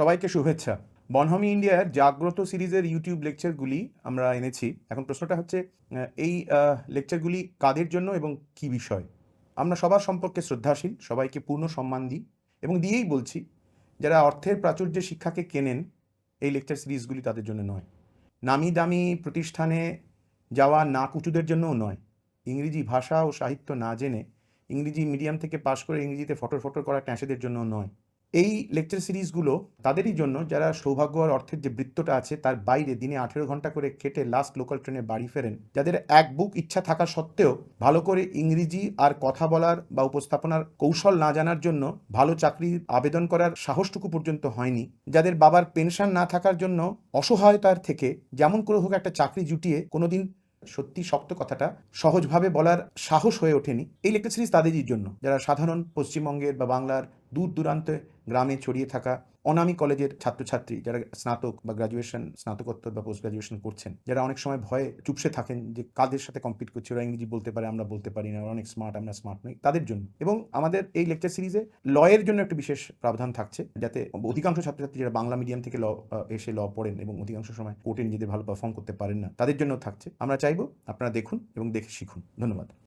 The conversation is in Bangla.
সবাইকে শুভেচ্ছা। বনহমি ইন্ডিয়ার জাগ্রত সিরিজের ইউটিউব লেকচারগুলি আমরা এনেছি। এখন প্রশ্নটা হচ্ছে এই লেকচারগুলি কাদের জন্য এবং কি বিষয়? আমরা সবার সম্পর্কে শ্রদ্ধাশীল, সবাইকে পূর্ণ সম্মান দিই এবং দিয়েই বলছি, যারা অর্থের প্রাচুর্যে শিক্ষাকে কেনেন, এই লেকচার সিরিজগুলি তাদের জন্য নয়। নামি দামি প্রতিষ্ঠানে যাওয়া না কুচুদের জন্যও নয়। ইংরেজি ভাষা ও সাহিত্য না জেনে ইংরেজি মিডিয়াম থেকে পাশ করে ইংরেজিতে ফটর ফটর করা ট্যাঁসেদের জন্য নয়। এই লেকচার সিরিজগুলো তাদেরই জন্য যারা সৌভাগ্য আর অর্থের যে বৃত্তটা আছে, তার বাইরে দিনে আঠেরো ঘণ্টা করে কেটে লাস্ট লোকাল ট্রেনে বাড়ি ফেরেন। যাদের এক বুক ইচ্ছা থাকা সত্ত্বেও ভালো করে ইংরেজি আর কথা বলার বা উপস্থাপনার কৌশল না জানার জন্য ভালো চাকরি আবেদন করার সাহসটুকু পর্যন্ত হয়নি। যাদের বাবার পেনশন না থাকার জন্য অসহায়তার থেকে যেমন করে হোক একটা চাকরি জুটিয়ে কোনোদিন সত্যি শক্ত কথাটা সহজভাবে বলার সাহস হয়ে ওঠেনি এই লেকচার সিরিজ তাদেরই জন্য। যারা সাধারণ পশ্চিমবঙ্গের বা বাংলার দূর দূরান্তে গ্রামে ছড়িয়ে থাকা অনামী কলেজের ছাত্রছাত্রী যারা স্নাতক বা গ্রাজুয়েশন স্নাতকোত্তর বা পোস্ট গ্রাজুয়েশন করছেন, যারা অনেক সময় ভয়ে চুপসে থাকেন যে কাদের সাথে কম্পিট করছে, ওরা ইংরেজি বলতে পারে, আমরা বলতে পারি না অনেক স্মার্ট আমরা স্মার্ট নই, তাদের জন্য। এবং আমাদের এই লেকচার সিরিজে লয়ের জন্য একটা বিশেষ প্রাবধান থাকছে, যাতে অধিকাংশ ছাত্রছাত্রী যারা বাংলা মিডিয়াম থেকে ল এসে ল পড়েন এবং অধিকাংশ সময় কোর্টে নিজেদের ভালো পারফর্ম করতে পারেন না, তাদের জন্য থাকছে। আমরা চাইব আপনারা দেখুন এবং দেখে শিখুন। ধন্যবাদ।